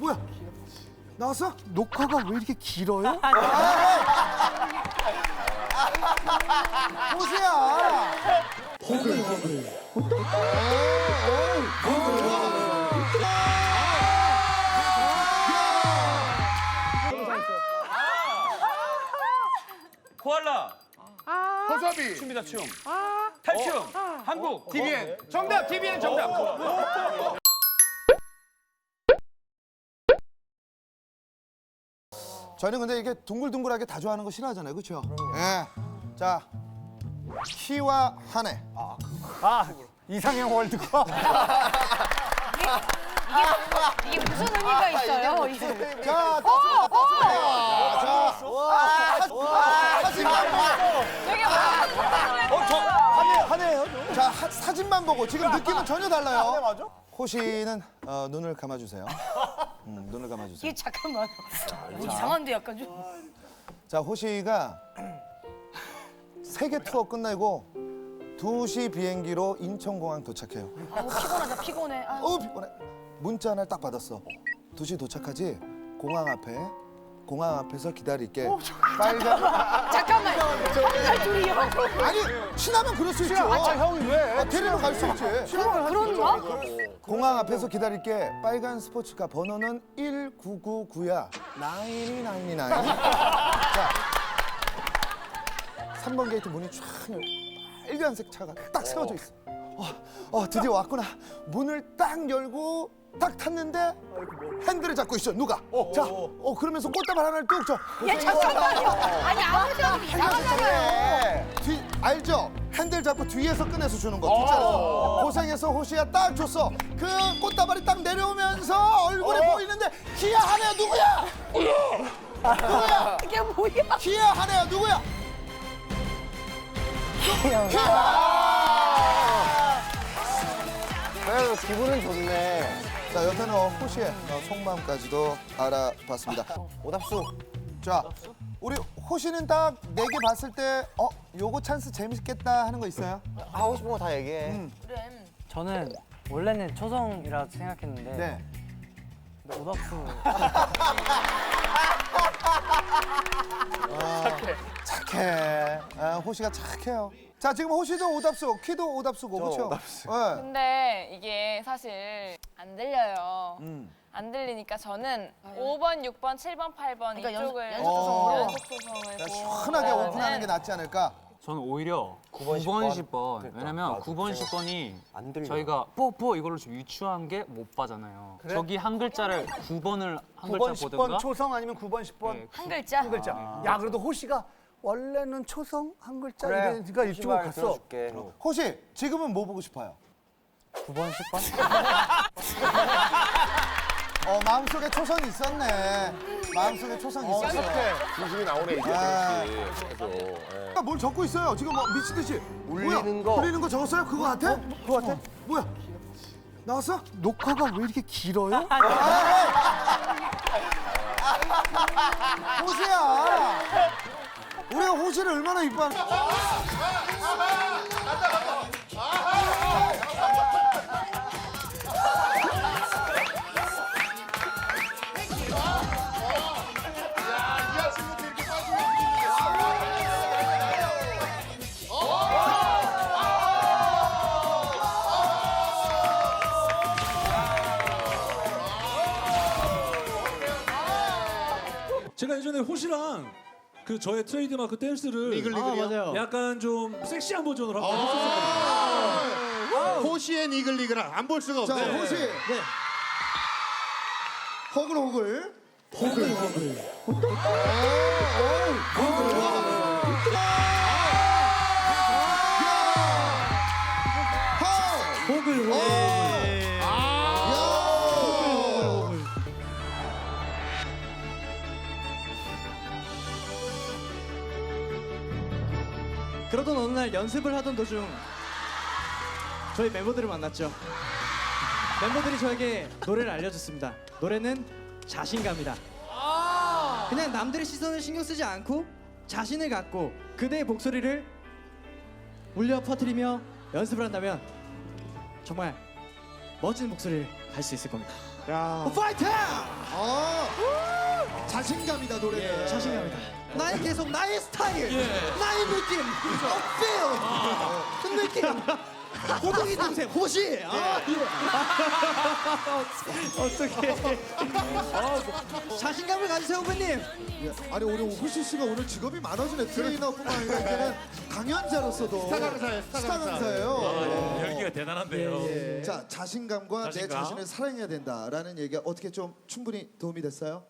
뭐야? 나왔어? 녹화가 왜 이렇게 길어요? 호시야. 코알라. 허섭이 춤이다 춤. 탈춤. 한국. DBN 정답 DBN 정답 저희는 근데 이게 둥글둥글하게 다 좋아하는 거 싫어하잖아요, 그렇죠? 예. 자, 키와 한해. 아 이상형 월드컵. 이게 무슨 의미가 있어요? 이게. 자, 땄습니다. 자, 와, 사진만 보고. 되게 한해요? 자, 하- 사진만 보고 지금 느낌은 전혀 달라요. 맞아? 호시는 어, 눈을 감아주세요. 음, 눈을 감아주세요. 이게 잠깐만. 이상한데 약간 좀. 자, 호시가 세계 투어 끝내고 2시 비행기로 인천공항 도착해요. 아우 피곤하다 피곤해. 아, 어, 피곤해. 문자 하나를 딱 받았어. 2시 도착하지? 공항 앞에 공항 앞에서 기다릴게. 빨간 잠깐만. 날 둘이요. 아니 친하면 그럴 수 있죠. 아, 형이 왜? 데리러 갈 수 있지. 그런가? 공항 앞에서 기다릴게. 빨간 스포츠카 번호는 1999야. 9999. 자, 3번 게이트 문이 쫙 열려. 빨간색 차가 딱 세워져 있어. 어, 어, 드디어 왔구나. 문을 딱 열고 딱 탔는데 핸들을 잡고 있어. 누가? 자, 어 그러면서 꽃다발 하나를 뚝 줘. 야 잠깐만요. 아니 아무리 도 이상하잖아요. 뒤 알죠? 핸들 잡고 뒤에서 꺼내서 주는 거 뒷자리에서 고생해서 호시야 딱 줬어 그 꽃다발이 딱 내려오면서 얼굴에 보이는데 키야 하네야 누구야? 누구야? 이게 뭐야? 키야 하네야 누구야? 그래도 기분은 좋네. 자 여태는 어, 호시의 어, 속마음까지도 알아봤습니다 오답수. 자 우리 호시는 딱 네 개 봤을 때 어? 요거 찬스 재밌겠다 하는 거 있어요? 하고 싶은 거 다 얘기해. 음. 저는 원래는 초성이라 생각했는데 네 근데 오답수 착해 아, 호시가 착해요 자 지금 호시도 오답수 키도 오답수고 그렇죠? 오답수. 네. 근데 이게 사실 안 들려요. 음. 안 들리니까 저는 5번, 6번, 7번, 8번 그러니까 연- 이쪽을 연속 조성으로. 연속 조성을 그냥 고 시원하게 오픈하는 게 낫지 않을까? 저는 오히려 9번, 9번, 10번. 10번 그러니까, 왜냐면 맞아. 9번, 제가 10번이 안 들려. 저희가 뽀뽀 이걸로 좀 유추한 게 못 봐잖아요 저기 한 글자를 9번을 한 9번, 글자 10번 보든가 초성 아니면 9번, 10번 네, 한 글자. 한 글자. 야, 그래도 호시가 원래는 초성 한 글자 그래. 이러니까 이쪽으로 갔어. 들어줄게. 호시 지금은 뭐 보고 싶어요? 9번 10번 어 마음속에 초성이 있었네. 마음속에 초성이 있었어. 진심이 나오네 이제 아. 조금씩 계속. 예. 아, 뭘 적고 있어요? 지금 뭐 미치듯이. 울리는 뭐야? 거. 울리는 거 적었어요? 그거 같아? 그거 같아? 뭐야? 나왔어? 녹화가 왜 이렇게 길어요? 호시야. 우리가 호시를 얼마나 이뻐하는 그 저의 트레이드마크 댄스를 니글니글이요? 약간 좀 섹시한 버전으로 한번 했었거든요. 호시의 니글니글은 안볼 수가 자, 없네. 호시. 호글호글. 호글 호글. 그러던 어느 날 연습을 하던 도중 저희 멤버들을 만났죠. 멤버들이 저에게 노래를 알려줬습니다. 노래는 자신감이다. 그냥 남들의 시선을 신경 쓰지 않고 자신을 갖고 그대의 목소리를 울려 퍼뜨리며 연습을 한다면 정말 멋진 목소리를 갈수 있을 겁니다. 야. 파이팅! 아, 자신감이다 노래는. 자신감이다. 나의 계속 나의 스타일, 나의 느낌, 어, feel, 그 느낌. 호동이 동생 호시. 아, 어떻게? 자신감을 가지세요, 후배님. 예. 아니 우리 호시 씨가 오늘 직업이 많아지네. 트레이너뿐만 아니라 이제는 강연자로서도 스타 강사예요, 스타 스타 강사. 강사 예요. 열기가 대단한데요. 자 자신감과 내 자신감. 자신을 사랑해야 된다라는 얘기가 어떻게 좀 충분히 도움이 됐어요?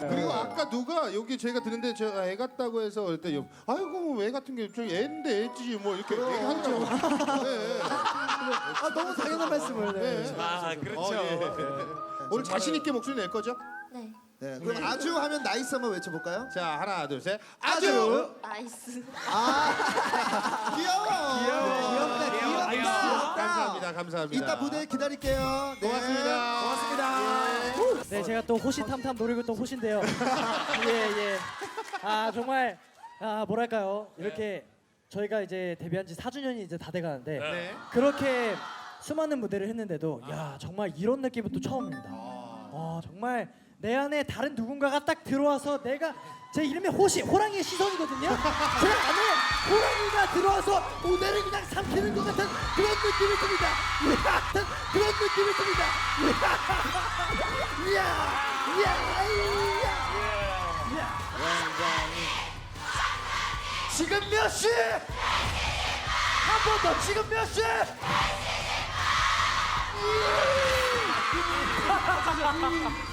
그리고 아까 누가 여기 저희가 듣는데 제가 애 같다고 해서 그때 옆, 아이고 애 같은 게 저 애인데 애지 뭐 이렇게 얘기하죠. 네. 아, 너무 당연한 말씀을. 네. 아 그렇죠. 어, 예. 오늘 자신 있게 목소리 낼 거죠? 네. 네. 그럼 아주 하면 나이스 한번 외쳐볼까요? 자 하나 둘 셋. 아주 나이스. 귀여워. 귀엽다, 귀엽다. 감사합니다, 감사합니다. 이따 무대 기다릴게요. 네. 고맙습니다. 네, 제가 또 호시탐탐 노리고 또 호신데요. 예, 예. 아, 정말 아, 뭐랄까요? 이렇게 저희가 이제 데뷔한 지 4주년이 이제 다 돼 가는데 네. 그렇게 수많은 무대를 했는데도 야, 정말 이런 느낌은 또 처음입니다. 어, 정말 내 안에 다른 누군가가 딱 들어와서 내가 제 이름이 호시, 호랑이의 시선이거든요. 제 안에 호랑이가 들어와서 무대를 그냥 삼키는 것 같은 그런 느낌이 듭니다. 같은 그런 느낌이 듭니다. 이야, 이야, 이야, 이야. 지금 몇 시? 한 번 더 지금 몇 시?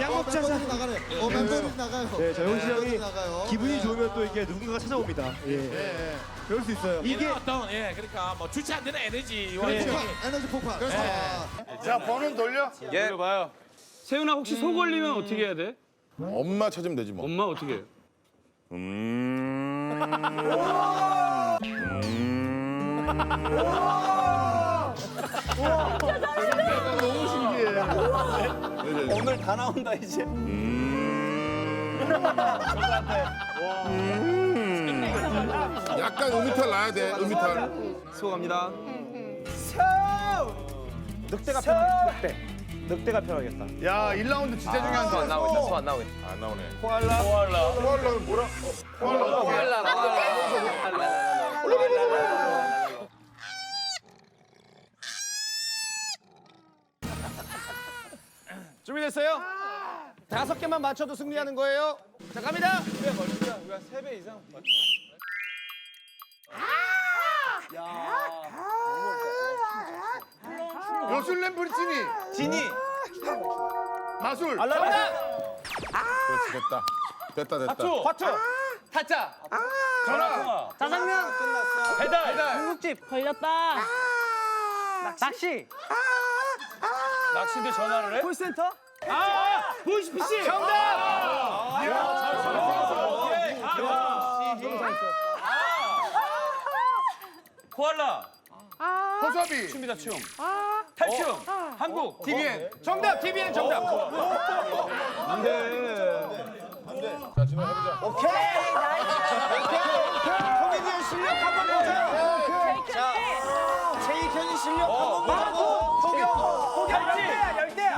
양 먹자. 멤버들이 나가네. 어 멤버들이 나가요. 네, 저 용시 형이 나가요. 기분이 좋으면 또 이게 누군가가 찾아옵니다. 예. 그럴 수 있어요. 이게 어떤 예 그러니까 뭐 주체 안 되는 에너지와 폭발, 에너지 폭발. 아, 자 번은 돌려. 세훈아 혹시 소 걸리면 어떻게 해야 돼? 엄마 찾으면 되지 뭐. 엄마 어떻게 해? 너무 오늘 다 나온다 이제. 약간 음이탈 나야 돼. 음이탈. 수고합니다. 늑대가 편하 늑대. 늑대가 편하겠다. 야 1라운드 진짜 중요한 거. 안. 소안 나오고 있다. 안 나오네. 코알라. 코알라. 코알라는 뭐라? 코알라. 코알라. 코알라. 준비됐어요? 다섯 개만 맞춰도 승리하는 거예요. 자 갑니다. 요술램 브리치니. 진이. 마술. 정답. 그렇지 됐다. 됐다 됐다. 화투. 화투. 타짜. 전화. 짜장면. 끝났어. 배달. 중국집 걸렸다. 낚시. 낚시인데 전화를 해? 콜센터? 아, 보이스피싱. 정답. 아, 잘 잘했어. 오케이. 아, 코알라. 허섭이. 춤이다 춤. 탈춤. 한국. TVN. 정답. TVN 정답. 자 진호 해보자. 코미디언 실력 한번 보자. 자, 제이현이 실력 한번 보자고.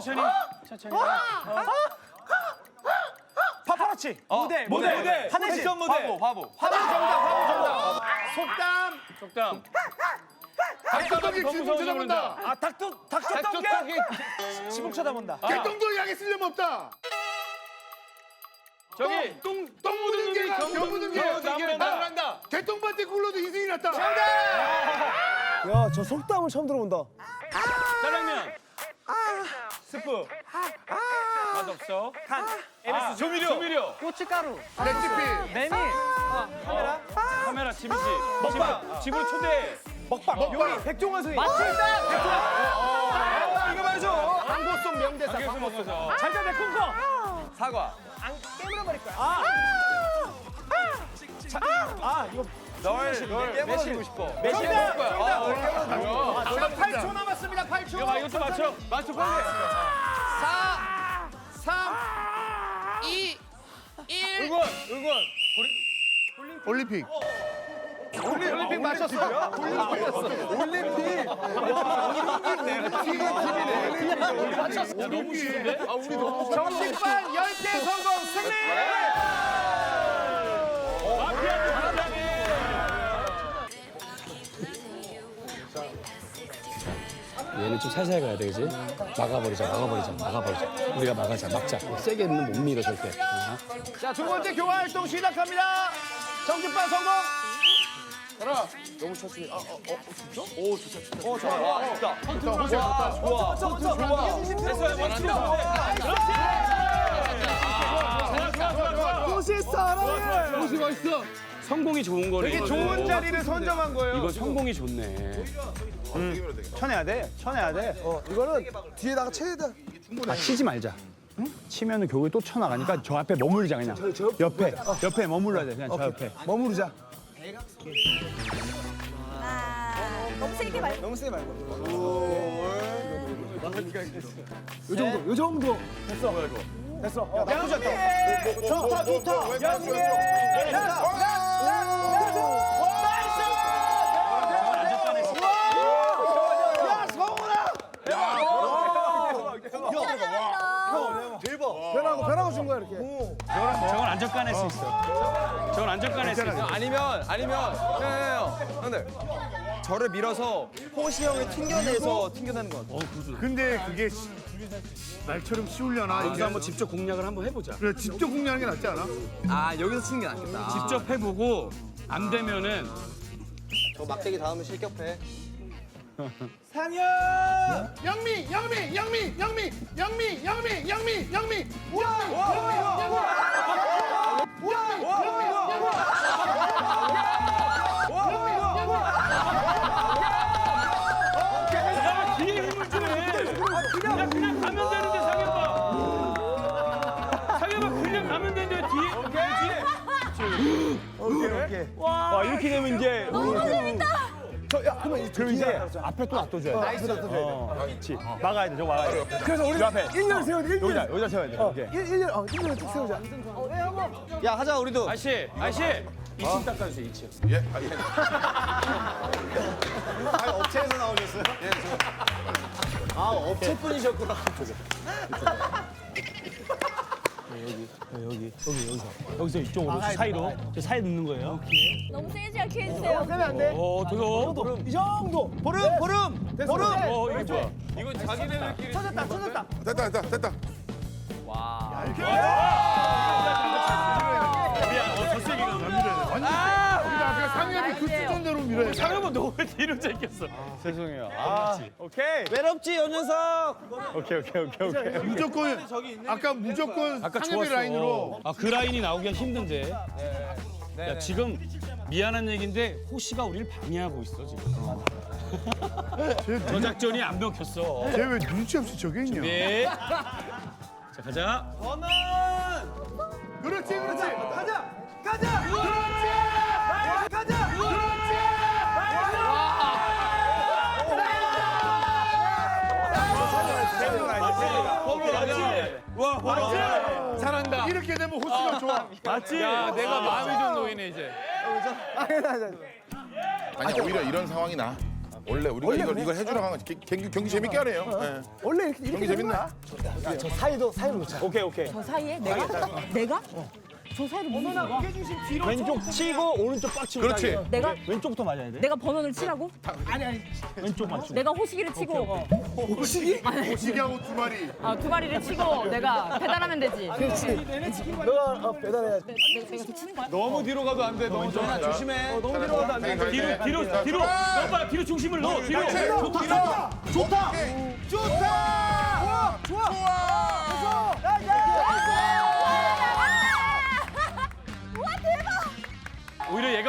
천천히. 천천히. 파파라치. 무대, 무대, 무대. 하늘신. 패션 무대. 바보, 바보. 화보 정답, 화보 정답. 속담. 속담. 너무 지금 무서워 쳐다본다. 아, 닭도 닭도 닭도 떡게. 떡이. 지붕 쳐다본다. 개똥돌 향해 쓸려없다. 저기 똥, 똥 묻은 개가 겨 묻은 개. 나무란다. 개똥밭에 굴러도 이승이 났다. 야, 저 속담을 처음 들어본다. 짜장면. 스프. 아, 아. 맛없어. 간. 아, 아. 조미료. 조미료. 고춧가루. 레시피. 메밀. 카메라. 카메라 지민씨. 먹방. 집으로 초대해. 먹방. 여기 백종원 선생님. 맞습니다. 어, 어, 어. 백종원. 이거 말이죠. 광고 속 명대사. 광고 속. 잘자 백콩콩. 사과. 안 깨물어버릴 거야. 아. 아. 아 이거. 널 널 깨물어주고 싶어. 매실 먹을 거야. 아, 자, 8초 남았습니다. 8초. 이거 이것도 맞춰. 맞춰 빨리. 4 3 2 1 응원 응원. 올림픽. 올림, 올림픽 맞췄어요? 올림픽. 맞췄어. 너무 쉬운데? 아, 우리 너무 정식반 10개 성공 승리! 얘는 좀 살살 가야 돼, 그지? 막아버리자, 막아버리자, 막아버리자. 우리가 막아자, 막자. 세게는 못 밀어 절대. 어? 자, 두 번째 교환 활동 시작합니다. 정식반 성공! 성공이 좋은 거네. 되게 좋은 자리를 선점한 거예요. 이건 성공이 좋네. 쳐내야 돼. 쳐내야 돼. 어, 이거는 뒤에다가 최대 아, 치지 말자. 치면은 결국에 또 쳐나가니까 저 앞에 머무르자 그냥. 옆에, 옆에 머물러야 돼. 그냥 저 옆에. 머무르자. 아, 너무 세게 말고. 너무 세게 말고. 요 정도, 요 정도. 됐어. 됐어. 어, 나쁘지 않다. 좋다, 좋다. 양미. 야, 안정감낼 수 있어. 저건 안정감낼 수 있어. 아니면 아니면 형형 형들 저를 밀어서 호시 형을 튕겨내서 튕겨내는 거 같아. 근데 그게 시- 말처럼 쉬우려나? 여기서 한번 직접 공략을 한번 해보자. 그래 직접 공략하는 게 낫지 않아? 아 여기서 치는 게 낫겠다. 직접 해보고 안 되면은 저 막대기 다음에 실격해. 영미, 영미, 영미, 영미, 영미, 영미, 영미, 영미. 우와, 영미, 영미. 우와, 영미, 영미. 야, 뒤에 힘을 주네. 그냥 그냥 가면 되는데 상엽아. 상엽아 그냥 가면 되는데 뒤에. 오케이, 오케이. 와 이렇게 되면 이제 야, 그러면 이 그럼 이제 앞에 또 놔둬줘야 돼. 나이스 놔둬줘야 돼. 어, 그렇지. 막아야 돼. 저 막아야 돼. 그래서 우리 앞에. 1년 세워야 돼. 1년. 여기다 여기다 세워야 돼. 어. 1, 1년, 어, 1년 쭉 세우자. 야 하자 우리도. 아저씨, 아저씨. 2층 닦아주세요. 2층. 업체에서 나오셨어요? 아 업체 분이셨구나. 여기서 이쪽으로 사이로. 저 사이 넣는 거예요. 너무 세지 않게 해주세요. 어, 도서. 이 정도. 보름 보름 보름. 어, 이게 뭐야? 이건 자기네들끼리. 쳐졌다, 쳐졌다. 됐다 됐다 됐다. 미 밀어야 돼. 상엽아 너왜 뒤로 제꼈어? 죄송해요. 아, 오케이. 외롭지 연준석. 오케이 오케이 오케이 오케이. 무조건 아까 무조건 아까 좋았어. 라인으로 아 그 라인이 나오기가 힘든데. 야 지금 미안한 얘기인데 호시가 우리를 방해하고 있어 지금. 저 작전이 안 먹혔어. 쟤 왜 눈치 없이 저기 있냐? 네. 자 가자. 그렇지, 그렇지. 가자, 가자. 그렇지. 와 보라. 잘한다. 이렇게 되면 호수가 좋아. 맞지? 야 내가 마음이 좀 놓이네 이제. 아니 오히려 이런 상황이 나. 원래 우리가 이걸 이걸 해주러 간 거지. 경기 경기 재밌게 하네요. 예. 원래 이렇게 이렇게 경기 되는 재밌네. 거야. 저 사이도 사이로 놓자. 오케이 오케이. 저 사이에 내가? 내가? 저 사이를 무슨 수가? 왼쪽 치고 오른쪽 빡 치고. 그렇지. 따라해. 내가? 왼쪽부터 맞아야 돼. 내가 번호를 치라고? 왼쪽 맞추고. 내가 호시기를 치고 호식이? 호식이하고 두 마리. 아, 두 마리를 치고 내가 배달하면 되지. 그렇지. 너가 어, 배달해야지. 내가 내가 치는 거야? 너무 뒤로 가도 안 돼. 너무 좋아. 조심해. 너무 뒤로 가도 안 돼. 뒤로 뒤로 뒤로. 넣어봐 뒤로 중심을 넣어. 뒤로. 좋다, 좋다, 좋다, 좋다. 좋아, 좋아.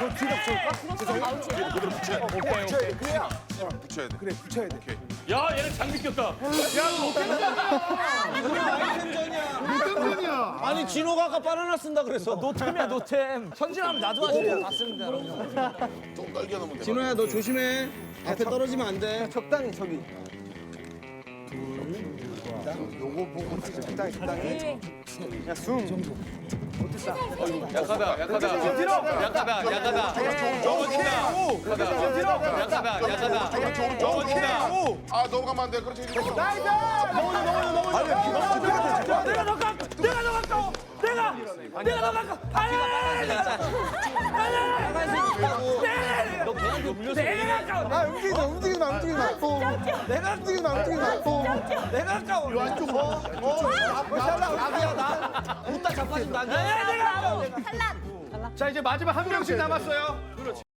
오케이 오케이. 그래야. 붙여야 돼. 그래 붙여야 돼. 오케이. 야 얘는 장비 꼈다. 아니 진호가 아까 바나나 쓴다 그래서 노템이야 노템 현진하면 나도 하지 다 쓰는데 조금 떨게 하면 돼. 진호야 너 조심해. 앞에 떨어지면 안 돼. 적당히 저기. 요거 보고 적당히 야숨 약하다, 약하다. 약하다, 약하다. 넘어진다. 약하다, 약하다, 약하다. 넘어진다. 아 넘어가면 안돼 그렇지 나이스 넘어져 넘어져 넘어져 넘어져 내가 너가 내가 너가 내가 내가 너가 아니 아니 아 움직이지 마, 움직이지 마, 움직이지 마. 어, 내가 움직이지 마, 움직이지 마. 어, 내가 아까워. 요 안쪽 어, 어, 나나 나야 나. 웃다 자빠진다. 내가 아까워. 탈락. 자 이제 마지막 한 명씩 남았어요.